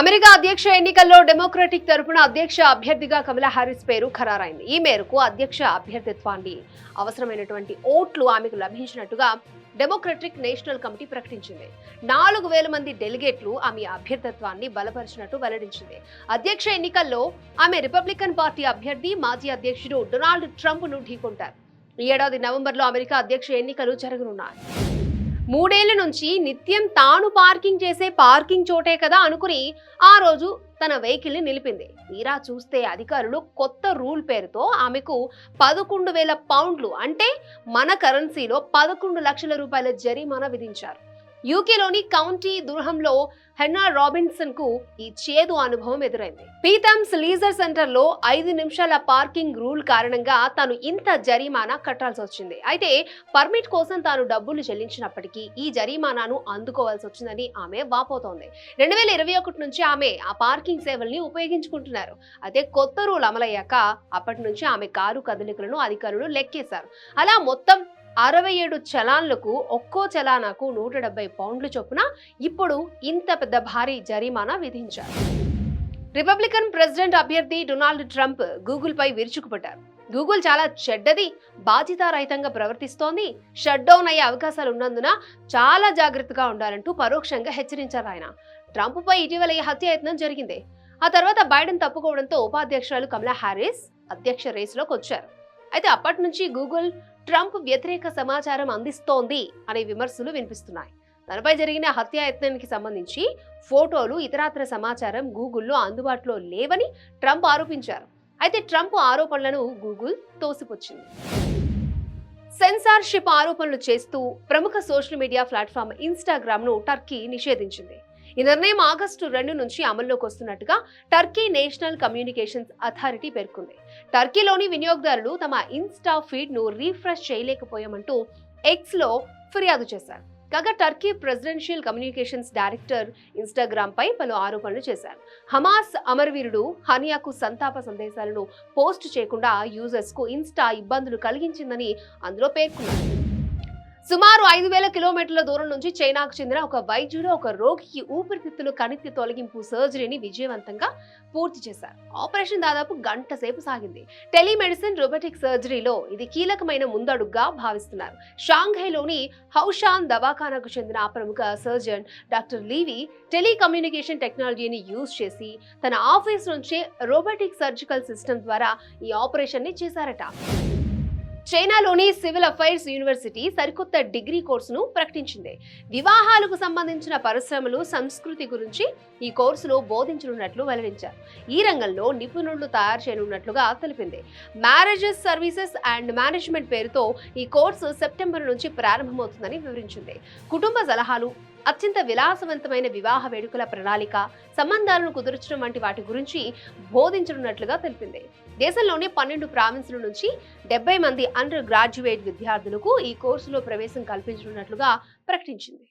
America అధ్యక్ష ఎన్నికల్లో democratic తరపున అధ్యక్ష అభ్యర్థిగా కమలా హారిస్ పేరు ఖరారైంది. ఈ మేరకు అధ్యక్ష అభ్యర్థిత్వాన్ని అవసరమైనటువంటి ఓట్లు ఆమెకు లభించినట్టుగా డెమోక్రటిక్ నేషనల్ కమిటీ ప్రకటించింది. నాలుగు వేల మంది డెలిగేట్లు ఆమె అభ్యర్థిత్వాన్ని బలపరిచినట్టు వెల్లడించింది. అధ్యక్ష ఎన్నికల్లో ఆమె రిపబ్లికన్ పార్టీ అభ్యర్థి మాజీ అధ్యక్షుడు డొనాల్డ్ ట్రంప్ను ఢీకొంటారు. ఈ ఏడాది నవంబర్లో అమెరికా అధ్యక్ష ఎన్నికలు జరగనున్నాయి. మూడేళ్ళ నుంచి నిత్యం తాను పార్కింగ్ చేసే పార్కింగ్ చోటే కదా అనుకుని ఆ రోజు తన వెహికల్ని నిలిపింది. తీరా చూస్తే అధికారులు కొత్త రూల్ పేరుతో ఆమెకు పదకొండు వేల పౌండ్లు అంటే మన కరెన్సీలో పదకొండు లక్షల రూపాయల జరిమానా విధించారు. యూకేలోని కౌంటీ దుర్హంలో హెన్నా రాబిన్సన్కు ఈ చేదు అనుభవం ఎదురైంది. పీతమ్స్ లీజర్ సెంటర్లో ఐదు నిమిషాల పార్కింగ్ రూల్ కారణంగా తాను ఇంత జరిమానా కట్టాల్సి వచ్చింది. అయితే పర్మిట్ కోసం తాను డబ్బులు చెల్లించినప్పటికీ ఈ జరిమానాను అందుకోవాల్సి వచ్చిందని ఆమె వాపోతోంది. రెండు వేల ఇరవై ఒకటి నుంచి ఆమె ఆ పార్కింగ్ సేవల్ని ఉపయోగించుకుంటున్నారు. అయితే కొత్త రూల్ అమలయ్యాక అప్పటి నుంచి ఆమె కారు కదలికలను అధికారులు లెక్కేశారు. అలా మొత్తం అరవై ఏడు చలాన్లకు ఒక్కో చలానాకు నూట డెబ్బై పౌండ్లు చొప్పున ఇప్పుడు ఇంత పెద్ద భారీ జరిమానా విధించారు. రిపబ్లికన్ ప్రెసిడెంట్ అభ్యర్థి డొనాల్డ్ ట్రంప్ గూగుల్ పై విరుచుకుపడ్డారు. గూగుల్ చాలా చెడ్డది బాధ్యతారహితంగా ప్రవర్తిస్తోంది షట్ డౌన్ అయ్యే అవకాశాలు ఉన్నందున చాలా జాగ్రత్తగా ఉండాలంటూ పరోక్షంగా హెచ్చరించారు ఆయన. ట్రంప్ పై ఇటీవల ఈ హత్యాయత్నం జరిగింది. ఆ తర్వాత బైడెన్ తప్పుకోవడంతో ఉపాధ్యక్షురాలు కమలా హ్యారిస్ అధ్యక్ష రేసులోకి వచ్చారు. అయితే అప్పటి నుంచి గూగుల్ ట్రంప్ వ్యతిరేక సమాచారం అందిస్తోంది అనే విమర్శలు వినిపిస్తున్నాయి. తనపై జరిగిన హత్యాయత్నానికి సంబంధించి ఫోటోలు ఇతరాత్ర సమాచారం గూగుల్లో అందుబాటులో లేవని ట్రంప్ ఆరోపించారు. అయితే ట్రంప్ ఆరోపణలను గూగుల్ తోసిపుచ్చింది. సెన్సార్షిప్ ఆరోపణలు చేస్తూ ప్రముఖ సోషల్ మీడియా ప్లాట్ఫామ్ ఇన్స్టాగ్రామ్ను టర్కీ నిషేధించింది. ఈ నిర్ణయం ఆగస్టు రెండు నుంచి అమల్లోకి వస్తున్నట్టుగా టర్కీ నేషనల్ కమ్యూనికేషన్స్ అథారిటీ పేర్కొంది. టర్కీలోని వినియోగదారులు తమ ఇన్స్టా ఫీడ్ను రీఫ్రెష్ చేయలేకపోయామంటూ ఎక్స్లో ఫిర్యాదు చేశారు. కాగా Turkey presidential communications director Instagram పై పలు ఆరోపణలు చేశారు. హమాస్ అమరవీరుడు హనియాకు సంతాప సందేశాలను పోస్ట్ చేయకుండా యూజర్స్కు ఇన్స్టా ఇబ్బందులు కలిగించిందని అందులో పేర్కొన్నారు. సుమారు ఐదు వేల కిలోమీటర్ల దూరం నుంచి చైనాకు చెందిన ఒక వైద్యుడు ఒక రోగికి ఊపిరితిత్తులు కణితి తొలగింపు సర్జరీని విజయవంతంగా పూర్తి చేశారు. ఆపరేషన్ దాదాపు గంట సేపు సాగింది. టెలిమెడిసిన్ రోబోటిక్ సర్జరీలో ఇది కీలకమైన ముందడుగ్గా భావిస్తున్నారు. షాంఘైలోని హౌషాన్ దవాఖానాకు చెందిన ఆ ప్రముఖ సర్జన్ డాక్టర్ లీవి టెలికమ్యూనికేషన్ టెక్నాలజీని యూజ్ చేసి తన ఆఫీస్ నుంచే రోబోటిక్ సర్జికల్ సిస్టమ్ ద్వారా ఈ ఆపరేషన్ని చేశారట. చైనాలోని సివిల్ అఫైర్స్ యూనివర్సిటీ సరికొత్త డిగ్రీ కోర్సును ప్రకటించింది. వివాహాలకు సంబంధించిన పరిశ్రమలు సంస్కృతి గురించి ఈ కోర్సులో బోధించనున్నట్లు వెల్లడించారు. ఈ రంగంలో నిపుణులు తయారు చేయనున్నట్లుగా తెలిపింది. మ్యారేజెస్ సర్వీసెస్ అండ్ మేనేజ్మెంట్ పేరుతో ఈ కోర్సు సెప్టెంబర్ నుంచి ప్రారంభమవుతుందని వివరించింది. కుటుంబ సలహాలు అత్యంత విలాసవంతమైన వివాహ వేడుకల ప్రణాళిక సంబంధాలను కుదుర్చడం వంటి వాటి గురించి బోధించనున్నట్లుగా తెలిపింది. దేశంలోని పన్నెండు ప్రావిన్సుల నుంచి డెబ్బై మంది అండర్ గ్రాడ్యుయేట్ విద్యార్థులకు ఈ కోర్సులో ప్రవేశం కల్పించనున్నట్లుగా ప్రకటించింది.